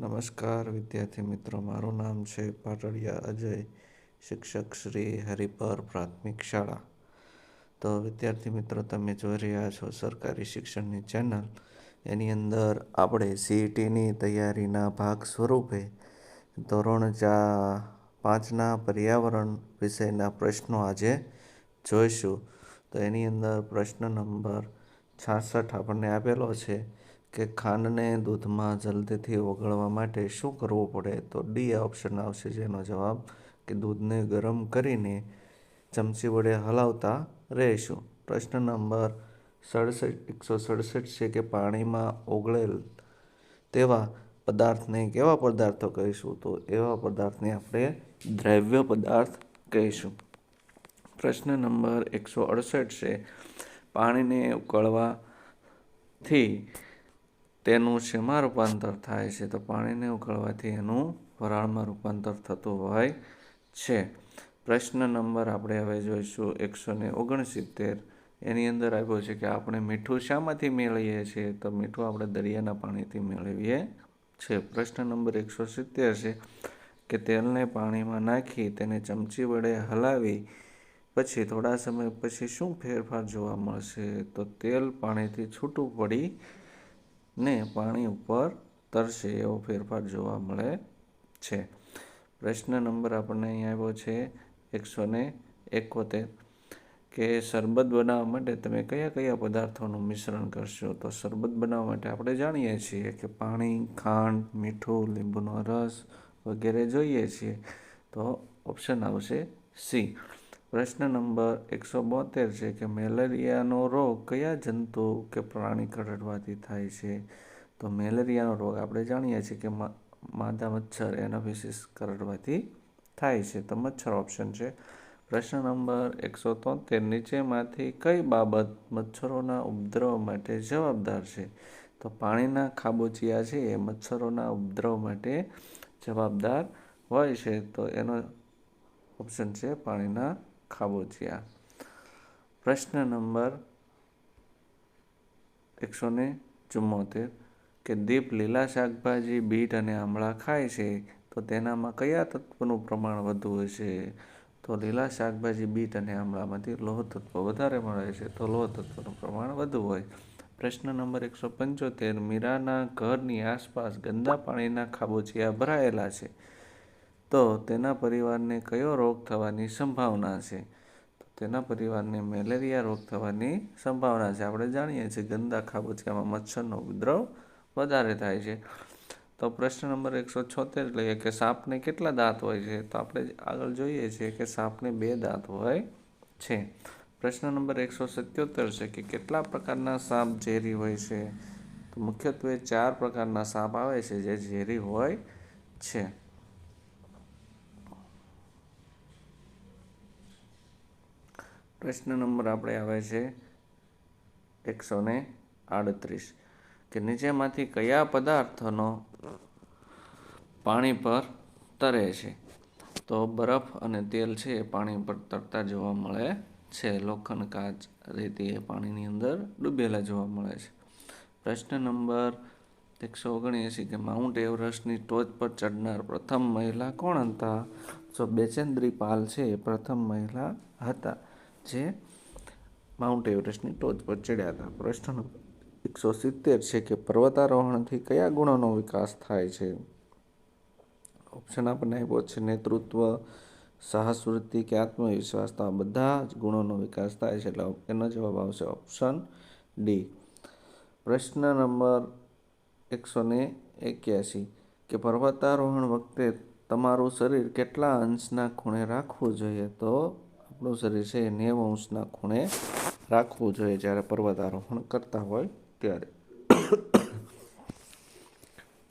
નમસ્કાર વિદ્યાર્થી મિત્રો, મારું નામ છે પાટડિયા અજય, શિક્ષક શ્રી હરિપર પ્રાથમિક શાળા. તો વિદ્યાર્થી મિત્રો, તમે જોઈ રહ્યા છો સરકારી શિક્ષણની ચેનલ. એની અંદર આપણે સીઈટીની તૈયારીના ભાગ સ્વરૂપે ધોરણ ચા પાંચના પર્યાવરણ વિષયના પ્રશ્નો આજે જોઈશું. તો એની અંદર પ્રશ્ન નંબર છાસઠ આપણને આપેલો છે. કે ખાંડને દૂધમાં જલ્દીથી ઓગળવા માટે શું કરવું પડે? તો ડી ઓપ્શન આવશે જેનો જવાબ કે દૂધને ગરમ કરીને ચમચી વડે હલાવતા રહીશું. પ્રશ્ન નંબર સડસઠ, એકસો સડસઠ છે કે પાણીમાં ઓગળેલ તેવા પદાર્થને કેવા પદાર્થો કહીશું? તો એવા પદાર્થને આપણે દ્રવ્ય પદાર્થ કહીશું. પ્રશ્ન નંબર એકસો અડસઠ છે, પાણીને ઉકળવાથી તેનું શેમાં રૂપાંતર થાય છે તો પાણીને ઉકળવાથી એનું વરાળમાં રૂપાંતર થતું હોય છે. પ્રશ્ન નંબર આપણે હવે જોઈશું એકસો ને ઓગણસિત્તેર. એની અંદર આવ્યો છે કે આપણે મીઠું શામાંથી મેળવીએ છીએ તો મીઠું આપણે દરિયાના પાણીથી મેળવીએ છીએ. પ્રશ્ન નંબર એકસો સિત્તેર છે કે તેલને પાણીમાં નાખી તેને ચમચી વડે હલાવી પછી થોડા સમય પછી શું ફેરફાર જોવા મળશે? તો તેલ પાણીથી છૂટું પડી ને પાણી ઉપર તરશે એવો ફેરફાર જોવા મળે છે. પ્રશ્ન નંબર આપણને અહીં આવ્યો છે એકસો ને એકોતેર કે શરબત બનાવવા માટે તમે કયા કયા પદાર્થોનું મિશ્રણ કરશો? તો શરબત બનાવવા માટે આપણે જાણીએ છીએ કે પાણી, ખાંડ, મીઠું, લીંબુનો રસ વગેરે જોઈએ છીએ. તો ઓપ્શન આવશે સી પ્રશ્ન નંબર એકસો બોતેર છે કે મેલેરિયાનો રોગ કયા જંતુ કે પ્રાણી કરડવાથી થાય છે? તો મેલેરિયાનો રોગ આપણે જાણીએ છીએ કે માદા મચ્છર એનોફિસિસ કરડવાથી થાય છે. તો મચ્છર ઓપ્શન છે. પ્રશ્ન નંબર એકસો તોતેર, નીચેમાંથી કઈ બાબત મચ્છરોના ઉપદ્રવ માટે જવાબદાર છે? તો પાણીના ખાબોચિયા છે એ મચ્છરોના ઉપદ્રવ માટે જવાબદાર હોય છે. તો એનો ઓપ્શન છે પાણીના ખાબોચિયા. પ્રશ્ન નંબર એકસો ને ચુમ્મોતેર. કે દીપ લીલા શાકભાજી, બીટ અને આમળા ખાય છે, તો તેનામાં કયા તત્વનું પ્રમાણ વધુ હશે તો લીલા શાકભાજી, બીટ અને આમળામાંથી લોહ તત્વ વધારે મળે છે, તો લોહ તત્વનું પ્રમાણ વધુ હોય. પ્રશ્ન નંબર એકસો પંચોતેર. મીરાના ઘરની આસપાસ ગંદા પાણીના ખાબોચિયા ભરાયેલા છે. તો તેના પરિવારને કયો રોગ થવાની સંભાવના છે? તેના પરિવારને મેલેરિયા રોગ થવાની સંભાવના છે. આપણે જાણીએ છીએ ગંદા ખાબોચિયામાં મચ્છરનો ઉપદ્રવ વધારે થાય છે. તો પ્રશ્ન નંબર એકસો છોતેર લઈએ કે સાપને કેટલા દાંત હોય છે? તો આપણે આગળ જોઈએ છીએ કે સાપને બે દાંત હોય છે. પ્રશ્ન નંબર એકસો સત્યોતેર છે કે કેટલા પ્રકારના સાપ ઝેરી હોય છે? તો મુખ્યત્વે ચાર પ્રકારના સાપ આવે છે જે ઝેરી હોય છે. પ્રશ્ન નંબર આપણે આવે છે એકસો ને આડત્રીસ કે નીચેમાંથી કયા પદાર્થનો પાણી પર તરે છે? તો બરફ અને તેલ છે એ પાણી પર તરતા જોવા મળે છે. લોખંડ, કાચ, રેતી એ પાણીની અંદર ડૂબેલા જોવા મળે છે. પ્રશ્ન નંબર એકસો ઓગણએંસી કે માઉન્ટ એવરેસ્ટની ટોચ પર ચડનાર પ્રથમ મહિલા કોણ હતા? જો બેચેન્દ્રી પાલ છે એ પ્રથમ મહિલા હતા. જે માઉન્ટ એવરેસ્ટની ટોચ પર ચડ્યા હતા. પ્રશ્ન એકસો સિત્તેર છે કે પર્વતારોહણથી કયા ગુણોનો વિકાસ થાય છે? ઓપ્શન આપણને આપ્યો છે નેતૃત્વ સાહસ વૃત્તિ કે આત્મવિશ્વાસ. તો આ બધા જ ગુણોનો વિકાસ થાય છે એટલે એનો જવાબ આવશે ઓપ્શન ડી પ્રશ્ન નંબર એકસો ને એક્યાસી. કે પર્વતારોહણ વખતે તમારું શરીર કેટલા અંશના ખૂણે રાખવું જોઈએ? તો આપણું શરીર છે એ નેવ અંશના ખૂણે રાખવું જોઈએ જ્યારે પર્વતારોહણ કરતા હોય ત્યારે.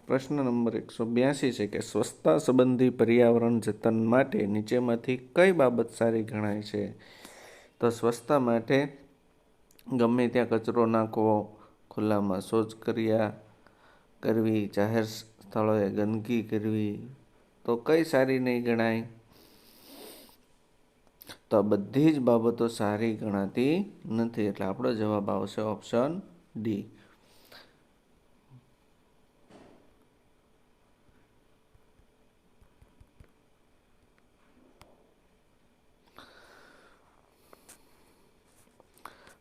પ્રશ્ન નંબર એકસો બ્યાસી છે કે સ્વચ્છતા સંબંધી પર્યાવરણ જતન માટે નીચેમાંથી કઈ બાબત સારી ગણાય છે? તો સ્વચ્છતા માટે ગમે ત્યાં કચરો નાખવો, ખુલ્લામાં શૌચ કર્યા કરવી, જાહેર સ્થળોએ ગંદકી કરવી, તો કઈ સારી નહીં ગણાય? તો આ બધી જ બાબતો સારી ગણાતી નથી. એટલે આપણો જવાબ આવશે ઓપ્શન ડી.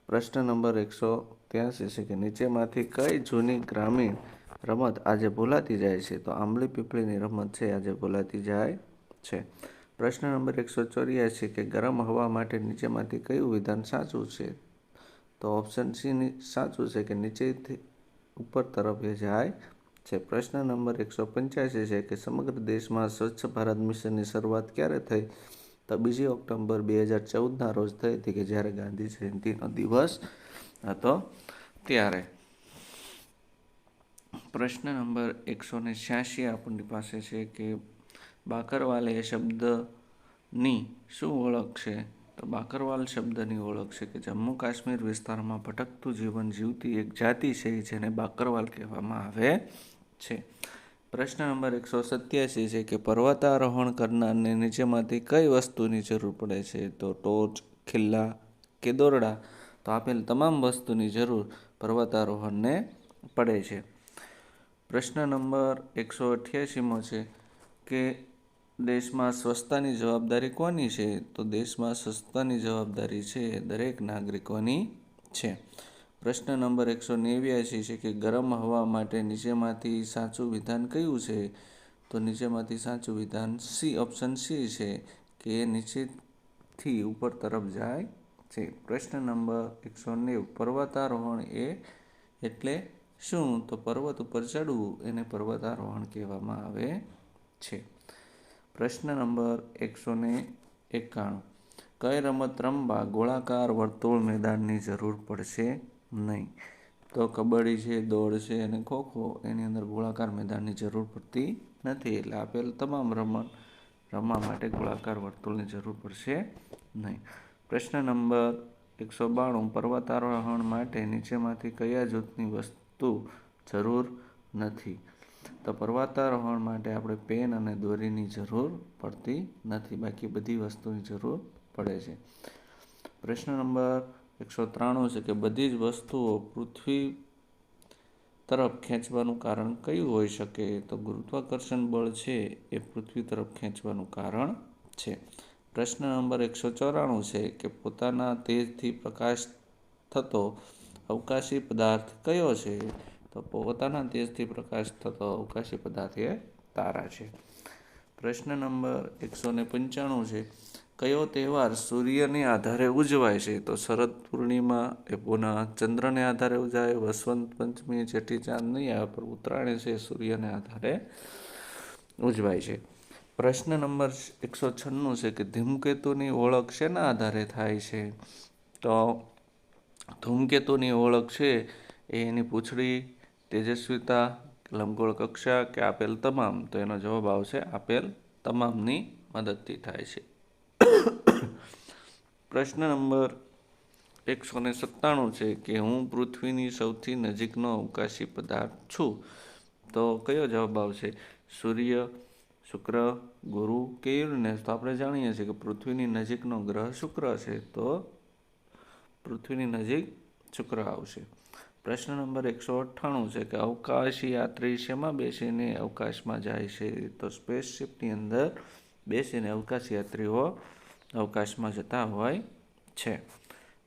પ્રશ્ન નંબર એકસો ત્યાસી છે કે નીચેમાંથી કઈ જૂની ગ્રામીણ રમત આજે ભૂલાતી જાય છે? તો આંબલી પીપળીની રમત છે, આજે ભૂલાતી જાય છે. પ્રશ્ન નંબર એકસો ચોર્યાસી કે ગરમ હવા માટે નીચેમાંથી કયું વિધાન સાચું છે? તો ઓપ્શન સી સાચું છે કે નીચેથી ઉપર તરફ એ જાય છે. પ્રશ્ન નંબર એકસો પંચ્યાસી છે કે સમગ્ર દેશમાં સ્વચ્છ ભારત મિશનની શરૂઆત ક્યારે થઈ? તો બીજી ઓક્ટોબર બે હજાર ચૌદના રોજ થઈ હતી કે જ્યારે ગાંધી જયંતિનો દિવસ હતો ત્યારે. પ્રશ્ન નંબર એકસો ને છ્યાસી આપણી પાસે છે કે બાકરવાલ એ શબ્દની શું ઓળખ છે? તો બાકરવાલ શબ્દની ઓળખ છે કે જમ્મુ કાશ્મીર વિસ્તારમાં ભટકતું જીવન જીવતી એક જાતિ છે જેને બાકરવાલ કહેવામાં આવે છે. પ્રશ્ન નંબર એકસો સત્યાસી છે કે પર્વતારોહણ કરનારને નીચેમાંથી કઈ વસ્તુની જરૂર પડે છે? તો ટોર્ચ ખિલ્લા કે દોરડા? તો આપેલ તમામ વસ્તુની જરૂર પર્વતારોહણને પડે છે. પ્રશ્ન નંબર એકસો અઠ્યાસીમો છે કે દેશમાં સ્વચ્છતાની જવાબદારી કોની છે? તો દેશમાં સ્વચ્છતાની જવાબદારી છે દરેક નાગરિકોની છે. પ્રશ્ન નંબર એકસો નેવ્યાસી છે કે ગરમ હવા માટે નીચેમાંથી સાચું વિધાન કયું છે? તો નીચેમાંથી સાચું વિધાન સી ઓપ્શન સી છે કે નીચેથી ઉપર તરફ જાય છે. પ્રશ્ન નંબર એકસો નેવું, પર્વતારોહણ એ એટલે શું? તો પર્વત ઉપર ચડવું એને પર્વતારોહણ કહેવામાં આવે છે. પ્રશ્ન નંબર એકસો ને એકાણું. કઈ રમત રમવા ગોળાકાર વર્તુળ મેદાનની જરૂર પડશે નહીં? તો કબડ્ડી છે, દોડ છે અને ખોખો એની અંદર ગોળાકાર મેદાનની જરૂર પડતી નથી. એટલે આપેલ તમામ રમત રમવા માટે ગોળાકાર વર્તુળની જરૂર પડશે નહીં. પ્રશ્ન નંબર એકસો બાણું. પર્વતારોહણ માટે નીચેમાંથી કયા જૂથની વસ્તુ જરૂર નથી? તો પર્વતારોહણ માટે આપણે પેન અને દોરીની જરૂર પડતી નથી. બાકી બધી વસ્તુની જરૂર પડે છે. પ્રશ્ન નંબર એકસો ત્રાણું છે કે બધી જ વસ્તુઓ પૃથ્વી તરફ ખેંચવાનું કારણ કયું હોઈ શકે? તો ગુરુત્વાકર્ષણ બળ છે એ પૃથ્વી તરફ ખેંચવાનું કારણ છે. પ્રશ્ન નંબર એકસો ચોરાણું છે કે પોતાના તેજથી પ્રકાશ થતો અવકાશી પદાર્થ કયો છે? તો પોતાના તેજથી પ્રકાશ થતો અવકાશી પદાર્થ એ તારા છે. પ્રશ્ન નંબર એકસો ને પંચાણું છે, કયો તહેવાર સૂર્યને આધારે ઉજવાય છે? તો શરદ પૂર્ણિમા એ પુનઃ ચંદ્રને આધારે ઉજવાય, વસંત પંચમી, જેઠી ચાંદની, આ પર ઉત્તરાયણ છે, સૂર્યને આધારે ઉજવાય છે. પ્રશ્ન નંબર એકસો છન્નું છે કે ધૂમકેતુની ઓળખ શેના આધારે થાય છે? તો ધૂમકેતુની ઓળખ છે એની પૂંછડી તેજસ્વીતા લંબગોળ કક્ષા કે આપેલ તમામ? તો એનો જવાબ આવશે આપેલ તમામની મદદથી થાય છે. પ્રશ્ન નંબર એકસો ને સત્તાણું છે કે હું પૃથ્વીની સૌથી નજીકનો અવકાશી પદાર્થ છું? તો કયો જવાબ આવશે? સૂર્ય, શુક્ર, ગુરુ કે યુરેનસ? તો આપણે જાણીએ છીએ કે પૃથ્વીની નજીકનો ગ્રહ શુક્ર છે. તો પૃથ્વીની નજીક શુક્ર આવશે. પ્રશ્ન નંબર એકસો અઠ્ઠાણું છે કે અવકાશી યાત્રી શેમાં બેસીને અવકાશમાં જાય છે? તો સ્પેસશિપની અંદર બેસીને અવકાશ યાત્રીઓ અવકાશમાં જતા હોય છે.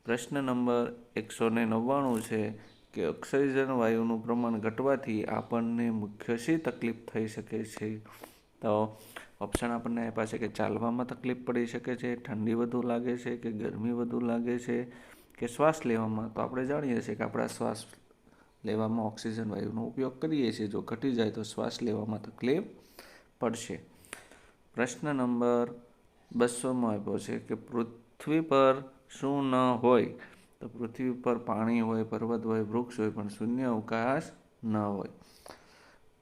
પ્રશ્ન નંબર એકસો ને નવ્વાણું છે કે ઓક્સિજન વાયુનું પ્રમાણ ઘટવાથી આપણને મુખ્ય શી તકલીફ થઈ શકે છે? તો ઓપ્શન આપણને આપ્યા છે કે ચાલવામાં તકલીફ પડી શકે છે, ઠંડી વધુ લાગે છે કે ગરમી વધુ લાગે છે? કે શ્વાસ લેવામાં, તો આપણે જાણીએ છીએ કે આપણા શ્વાસ લેવામાં ઓક્સિજન વાયુનો ઉપયોગ કરીએ છીએ. જો ઘટી જાય તો શ્વાસ લેવામાં તકલીફ પડશે. પ્રશ્ન નંબર બસોમાં આપ્યો છે કે પૃથ્વી પર શું ન હોય? તો પૃથ્વી પર પાણી હોય, પર્વત હોય, વૃક્ષ હોય, પણ શૂન્ય અવકાશ ન હોય.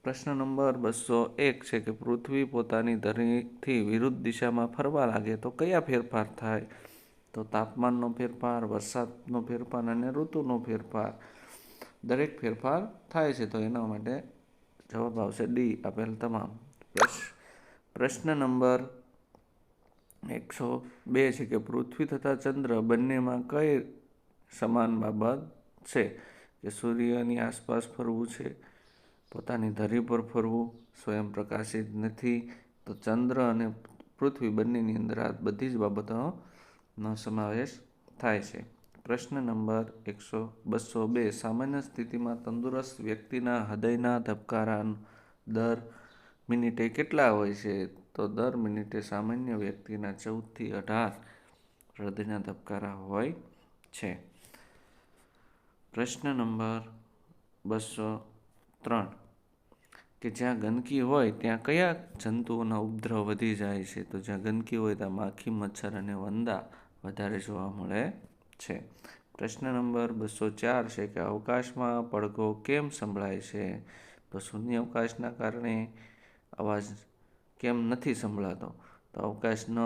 પ્રશ્ન નંબર બસો એક છે કે પૃથ્વી પોતાની ધરીથી વિરુદ્ધ દિશામાં ફરવા લાગે તો કયા ફેરફાર થાય? તો તાપમાનનો ફેરફાર, વરસાદનો ફેરફાર અને ઋતુનો ફેરફાર, દરેક ફેરફાર થાય છે. તો એના માટે જવાબ આવશે ડી આપેલ તમામ પ્રશ્ન નંબર એકસો બે છે કે પૃથ્વી તથા ચંદ્ર બંનેમાં કઈ સમાન બાબત છે? કે સૂર્યની આસપાસ ફરવું છે, પોતાની ધરી પર ફરવું, સ્વયં પ્રકાશિત નથી, તો ચંદ્ર અને પૃથ્વી બંનેની અંદર આ બધી જ બાબતોનો સમાવેશ થાય છે. પ્રશ્ન નંબર એકસો બસો બે. સામાન્ય સ્થિતિમાં તંદુરસ્ત વ્યક્તિના હૃદયના ધબકારા દર મિનિટે કેટલા હોય છે? તો દર મિનિટે સામાન્ય વ્યક્તિના ચૌદથી અઢાર હૃદયના ધબકારા હોય છે. પ્રશ્ન નંબર બસો ત્રણ. કે જ્યાં ગંદકી હોય, ત્યાં કયા જંતુઓના ઉપદ્રવ વધી જાય છે? તો જ્યાં ગંદકી હોય, ત્યાં માખી, મચ્છર અને વંદા વધારે જોવા મળે છે. પ્રશ્ન નંબર બસો ચાર છે કે અવકાશમાં પડઘો કેમ સંભળાય છે? તો શૂન્ય અવકાશના કારણે અવાજ કેમ નથી સંભળાતો? તો અવકાશ ન,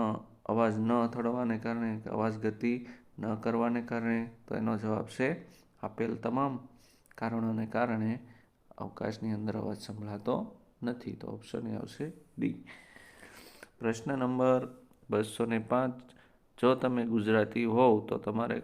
અવાજ ન થડવાને કારણે અવાજ ગતિ ન કરવાને કારણે? તો એનો જવાબ છે આપેલ તમામ કારણોને કારણે અવકાશની અંદર અવાજ સંભળાતો નથી. તો ઓપ્શન એ આવશે ડી પ્રશ્ન નંબર બસો ને પાંચ જો તમે ગુજરાતી હોવ તો તમારે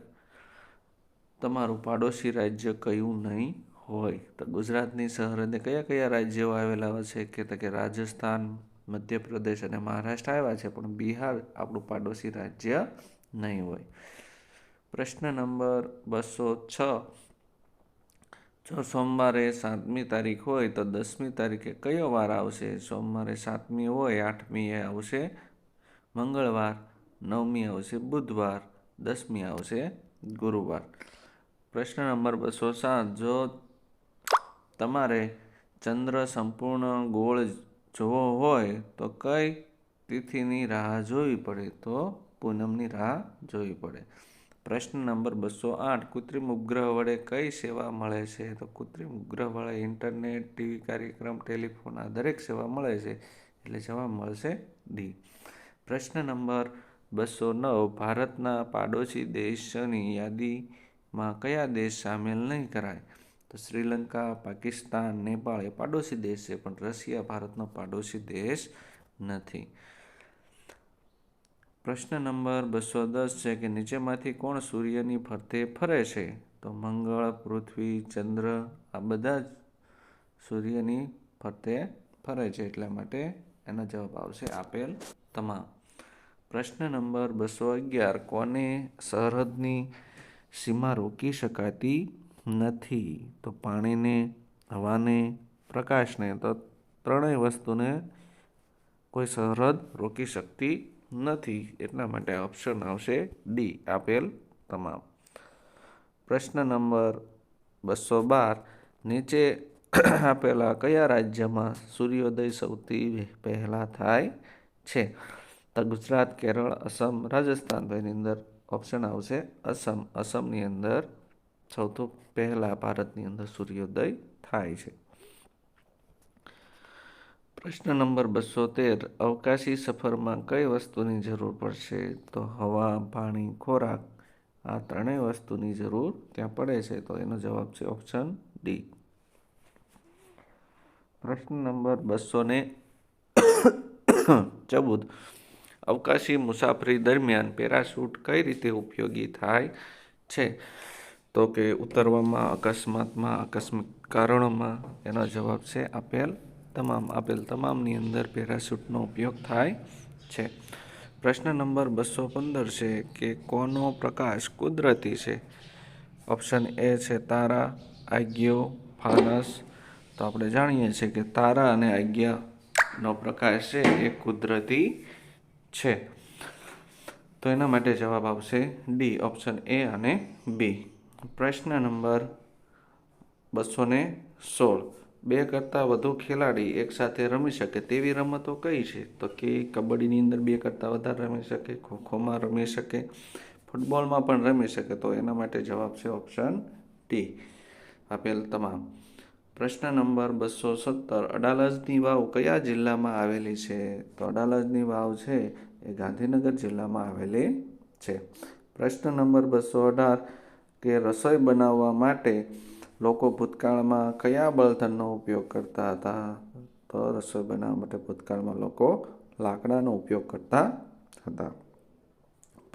તમારું પાડોશી રાજ્ય કયું નહીં હોય? તો ગુજરાતની સરહદે કયા કયા રાજ્યો આવેલા છે કે તો કે રાજસ્થાન, મધ્યપ્રદેશ અને મહારાષ્ટ્ર આવ્યા છે, પણ બિહાર આપણું પાડોશી રાજ્ય નહીં હોય? પ્રશ્ન નંબર બસો છ. જો સોમવારે સાતમી તારીખ હોય તો દસમી તારીખે કયો વાર આવશે? સોમવારે સાતમી હોય, આઠમી એ આવશે? મંગળવાર. નવમી આવશે બુધવાર, દસમી આવશે ગુરુવાર. પ્રશ્ન નંબર બસો સાત, જો તમારે ચંદ્ર સંપૂર્ણ ગોળ જોવો હોય, તો કઈ તિથિની રાહ જોવી પડે? તો પૂનમની રાહ જોવી પડે. પ્રશ્ન નંબર બસો આઠ, કૃત્રિમ ઉપગ્રહ વડે કઈ સેવા મળે છે? તો કૃત્રિમ ઉપગ્રહ વડે ઇન્ટરનેટ, ટીવી કાર્યક્રમ, ટેલિફોન આ દરેક સેવા મળે છે. એટલે જવાબ મળશે ડી. પ્રશ્ન નંબર બસો નવ ભારતના પાડોશી દેશની યાદીમાં કયા દેશ સામેલ નહીં કરાય? તો શ્રીલંકા, પાકિસ્તાન, નેપાળ એ પાડોશી દેશ છે, પણ રશિયા ભારતનો પાડોશી દેશ નથી. પ્રશ્ન નંબર બસો દસ છે કે નીચેમાંથી કોણ સૂર્યની ફરતે ફરે છે? તો મંગળ, પૃથ્વી, ચંદ્ર આ બધા જ સૂર્યની ફરતે ફરે છે, એટલા માટે એનો જવાબ આવશે આપેલ તમામ. પ્રશ્ન નંબર બસો અગિયાર, કોને સરહદની સીમા રોકી શકાતી નથી? તો પાણીને, હવાને, પ્રકાશને, તો ત્રણેય વસ્તુને કોઈ સરહદ રોકી શકતી નથી. એટલા માટે ઓપ્શન આવશે ડી આપેલ તમામ. પ્રશ્ન નંબર બસો બાર, નીચે આપેલા કયા રાજ્યમાં સૂર્યોદય સૌથી પહેલાં થાય છે? ગુજરાત, કેરળ, અસમ, રાજસ્થાન તો અંદર ઓપ્શન આવશે. અસમ, અસમની અંદર સૌથી પહેલાં ભારતની અંદર સૂર્યોદય થાય છે. પ્રશ્ન નંબર બસો તેર અવકાશી સફરમાં કઈ વસ્તુની જરૂર પડશે? તો હવા, પાણી, ખોરાક, આ ત્રણેય વસ્તુની જરૂર ત્યાં પડે છે. તો એનો જવાબ છે ઓપ્શન ડી પ્રશ્ન નંબર બસો ને ચૌદ અવકાશી મુસાફરી દરમિયાન પેરાશૂટ કઈ રીતે ઉપયોગી થાય છે? તો કે ઉતરવામાં, અકસ્માતમાં આકસ્મિક કારણોમાં? એનો જવાબ છે આપેલ તમામ, આપેલ તમામની અંદર પેરાશૂટનો ઉપયોગ થાય છે. પ્રશ્ન નંબર બસો પંદર છે કે કોનો પ્રકાશ કુદરતી છે? ઓપ્શન એ છે તારા આજ્ઞો ફાનસ. તો આપણે જાણીએ છીએ કે તારા અને આજ્ઞાનો પ્રકાશ છે એ કુદરતી છે. તો એના માટે જવાબ આવશે ડી, ઓપ્શન એ અને બી. પ્રશ્ન નંબર બસો ને સોળ. બે કરતાં વધુ ખેલાડી એકસાથે રમી શકે તેવી રમતો કઈ છે? તો કે કબડ્ડીની અંદર બે કરતાં વધારે રમી શકે, ખોખોમાં રમી શકે, ફૂટબોલમાં પણ રમી શકે. તો એના માટે જવાબ છે ઓપ્શન ડી. આપેલ તમામ. પ્રશ્ન નંબર બસો સત્તર, અડાલજની વાવ કયા જિલ્લામાં આવેલી છે? તો અડાલજની વાવ છે એ ગાંધીનગર જિલ્લામાં આવેલી છે. પ્રશ્ન નંબર બસો અઢાર, કે રસોઈ બનાવવા માટે લોકો ભૂતકાળમાં કયા બળતણનો ઉપયોગ કરતા હતા? તો રસોઈ બનાવવા માટે ભૂતકાળમાં લોકો લાકડાનો ઉપયોગ કરતા હતા.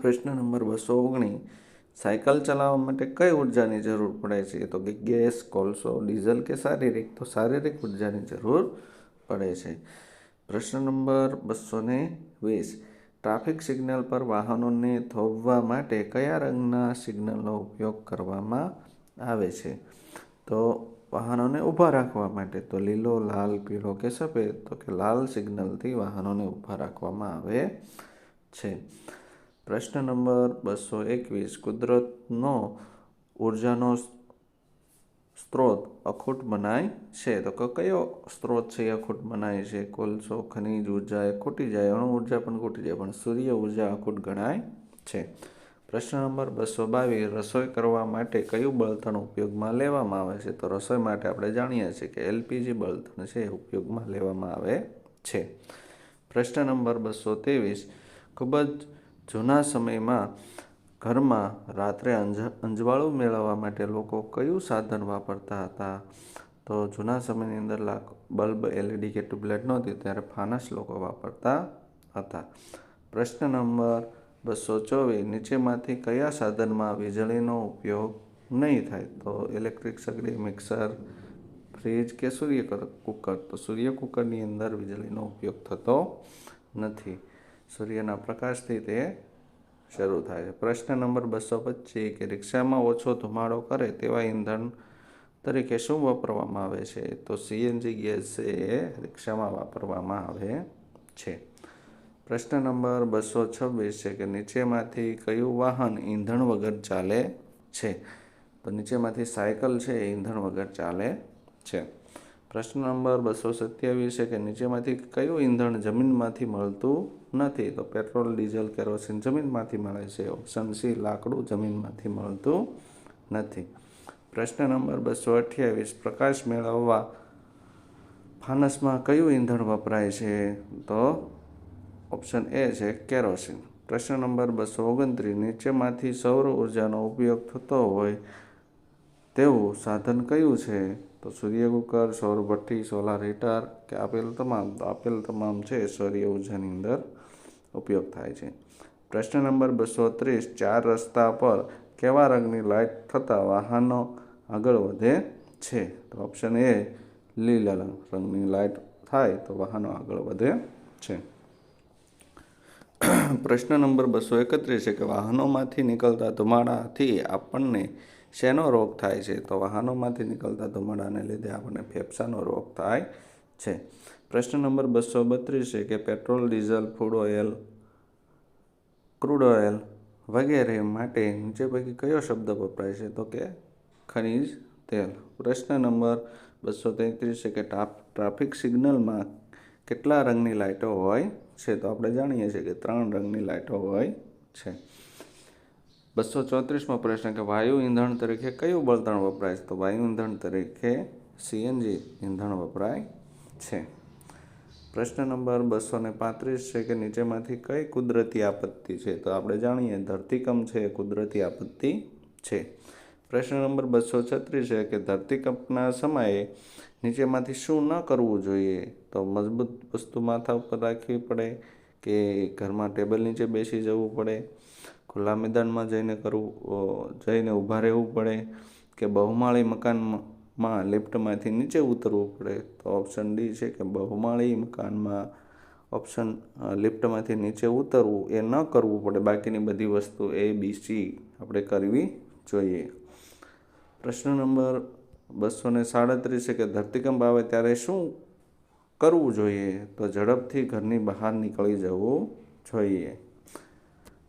પ્રશ્ન નંબર બસો ઓગણીસ સાયકલ ચલાવવા માટે કઈ ઉર્જાની જરૂર પડે છે? તો કે ગેસ, કોલસો, ડીઝલ કે શારીરિક? તો શારીરિક ઉર્જાની જરૂર પડે છે. પ્રશ્ન નંબર બસો ને વીસ. ટ્રાફિક સિગ્નલ પર વાહનોને થોભવા માટે કયા રંગના સિગ્નલનો ઉપયોગ કરવામાં આવે છે? તો વાહનોને ઊભા રાખવા માટે તો લીલો, લાલ, પીળો કે સફેદ? તો કે લાલ સિગ્નલથી વાહનોને ઊભા રાખવામાં આવે છે. પ્રશ્ન નંબર બસો એકવીસ, કુદરતનો ઉર્જાનો સ્ત્રોત અખૂટ મનાય છે. તો કયો સ્ત્રોત છે એ અખૂટ મનાય છે? કોલસો ખનિજ ઊર્જા એ ખૂટી જાય, અણુ ઊર્જા પણ ખૂટી જાય, પણ સૂર્ય ઊર્જા અખૂટ ગણાય છે. પ્રશ્ન નંબર બસો બાવીસ, રસોઈ કરવા માટે કયું બળતણ ઉપયોગમાં લેવામાં આવે છે? તો રસોઈ માટે આપણે જાણીએ છીએ કે એલપીજી બળતણ છે એ ઉપયોગમાં લેવામાં આવે છે. પ્રશ્ન નંબર બસો ત્રેવીસ, ખૂબ જ જૂના સમયમાં ઘરમાં રાત્રે અંજ, અંજવાળું મેળવવા માટે લોકો કયું સાધન વાપરતા હતા? તો જૂના સમયની અંદર લાખ બલ્બ, એલઈડી કે ટ્યુબલાઇટ નહોતી ત્યારે ફાનસ લોકો વાપરતા હતા. પ્રશ્ન નંબર બસો ચોવીસ, નીચેમાંથી કયા સાધનમાં વીજળીનો ઉપયોગ નહીં થાય? તો ઇલેક્ટ્રિક સગડી, મિક્સર, ફ્રીજ કે સૂર્ય કુકર? તો સૂર્ય કુકરની અંદર વીજળીનો ઉપયોગ થતો નથી. સૂર્યના પ્રકાશથી તે શરૂ થાય છે. પ્રશ્ન નંબર બસો પચીસ કે રિક્ષામાં ઓછો ધુમાડો કરે તેવા ઈંધણ તરીકે શું વાપરવામાં આવે છે? તો સીએનજી ગેસ છે એ રિક્ષામાં વાપરવામાં આવે છે. પ્રશ્ન નંબર બસો છવ્વીસ છે કે નીચેમાંથી કયું વાહન ઈંધણ વગર ચાલે છે? તો નીચેમાંથી સાયકલ છે એ ઈંધણ વગર ચાલે છે. પ્રશ્ન નંબર બસો સત્યાવીસ છે કે નીચેમાંથી કયું ઈંધણ જમીનમાંથી મળતું નથી, તો પેટ્રોલ, ડીઝલ, કેરોસીન જમીનમાંથી મળે છે. ઓપ્શન સી, લાકડું જમીનમાંથી મળતું નથી. પ્રશ્ન નંબર બસો અઠ્યાવીસ, પ્રકાશ મેળવવા ફાનસમાં કયું ઈંધણ વપરાય છે? તો ઓપ્શન એ છે કેરોસીન. પ્રશ્ન નંબર બસો ઓગણત્રીસ, નીચેમાંથી સૌર ઉર્જાનો ઉપયોગ થતો હોય તેવું સાધન કયું છે? તો સૂર્ય કુકર, સૌર ભઠ્ઠી સોલાર હીટર કે આપેલ તમામ? તો આપેલ તમામ છે સૌર્ય ઉર્જાની અંદર. ઉપયોગ થાય છે. પ્રશ્ન નંબર બસો ત્રીસ, ચાર રસ્તા પર કેવા રંગની લાઇટ થતાં વાહનો આગળ વધે છે? તો ઓપ્શન એ લીલા રંગની લાઇટ થાય તો વાહનો આગળ વધે છે. પ્રશ્ન નંબર બસો એકત્રીસ છે કે વાહનોમાંથી નીકળતા ધુમાડાથી આપણને શેનો રોગ થાય છે? તો વાહનોમાંથી નીકળતા ધુમાડાને લીધે આપણને ફેફસાનો રોગ થાય છે. પ્રશ્ન નંબર બસો બત્રીસ છે કે petrol, diesel, food oil, crude oil વગેરે માટે નીચે પૈકી કયો શબ્દ વપરાય છે? તો કે ખનિજ તેલ. પ્રશ્ન નંબર બસો તેત્રીસ છે કે ટ્રાફિક સિગ્નલમાં કેટલા રંગની લાઇટો હોય છે? તો આપણે જાણીએ છીએ કે ત્રણ રંગની લાઇટો હોય છે. બસો ચોત્રીસમો પ્રશ્ન કે વાયુ ઈંધણ તરીકે કયું બળતણ વપરાય છે? તો વાયુ ઈંધણ તરીકે સીએનજી ઈંધણ વપરાય છે. પ્રશ્ન નંબર બસો ને પાંત્રીસ છે કે નીચેમાંથી કઈ કુદરતી આપત્તિ છે? તો આપણે જાણીએ, ધરતીકંપ છે એ કુદરતી આપત્તિ છે. પ્રશ્ન નંબર બસો છત્રીસ છે કે ધરતીકંપના સમયે નીચેમાંથી શું ન કરવું જોઈએ? તો મજબૂત વસ્તુ માથા ઉપર રાખવી પડે કે ઘરમાં ટેબલ નીચે બેસી જવું પડે, ખુલ્લા મેદાનમાં જઈને કરવું જઈને ઊભા રહેવું પડે કે બહુમાળી મકાનમાં લિફ્ટમાંથી નીચે ઉતરવું પડે, તો ઓપ્શન ડી છે કે બહુમાળી મકાનમાં ઓપ્શન લિફ્ટમાંથી નીચે ઉતરવું એ ન કરવું પડે. બાકીની બધી વસ્તુ એ બી સી આપણે કરવી જોઈએ. પ્રશ્ન નંબર બસો ને સાડત્રીસ છે કે ધરતીકંપ આવે ત્યારે શું કરવું જોઈએ? તો ઝડપથી ઘરની બહાર નીકળી જવું જોઈએ.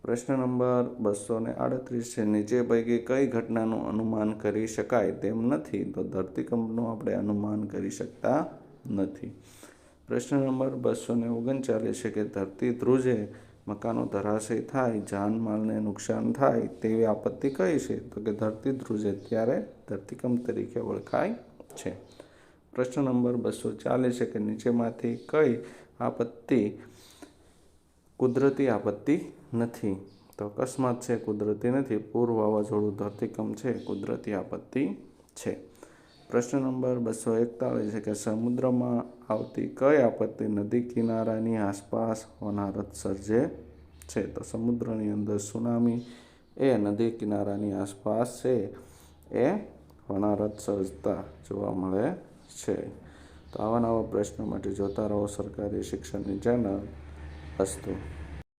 પ્રશ્ન નંબર બસો ને આડત્રીસ છે, નીચે પૈકી કઈ ઘટનાનું અનુમાન કરી શકાય તેમ નથી? તો ધરતીકંપનું આપણે અનુમાન કરી શકતા નથી. પ્રશ્ન નંબર બસો ને ઓગણચાલીસ છે કે ધરતી ધ્રુજે, મકાનો ધરાશય થાય, જાનમાલને નુકસાન થાય તેવી આપત્તિ કઈ છે? તો કે ધરતી ધ્રુજે ત્યારે ધરતીકંપ તરીકે ઓળખાય છે. પ્રશ્ન નંબર બસો ચાલીસ છે કે નીચેમાંથી કઈ આપત્તિ કુદરતી આપત્તિ નથી. તો અકસ્માત છે, કુદરતી નથી. પૂર વાવાઝોડું ધરતીકંપ છે, કુદરતી આપત્તિ છે. પ્રશ્ન નંબર બસો એકતાળીસ છે કે સમુદ્રમાં આવતી કઈ આપત્તિ નદી કિનારાની આસપાસ હોનારત સર્જે છે? તો સમુદ્રની અંદર સુનામી એ નદી કિનારાની આસપાસ છે. એ હોનારત સર્જતા જોવા મળે છે. તો આવા નવા પ્રશ્નો માટે જોતા રહો સરકારી શિક્ષણની ચેનલ અસ્તુ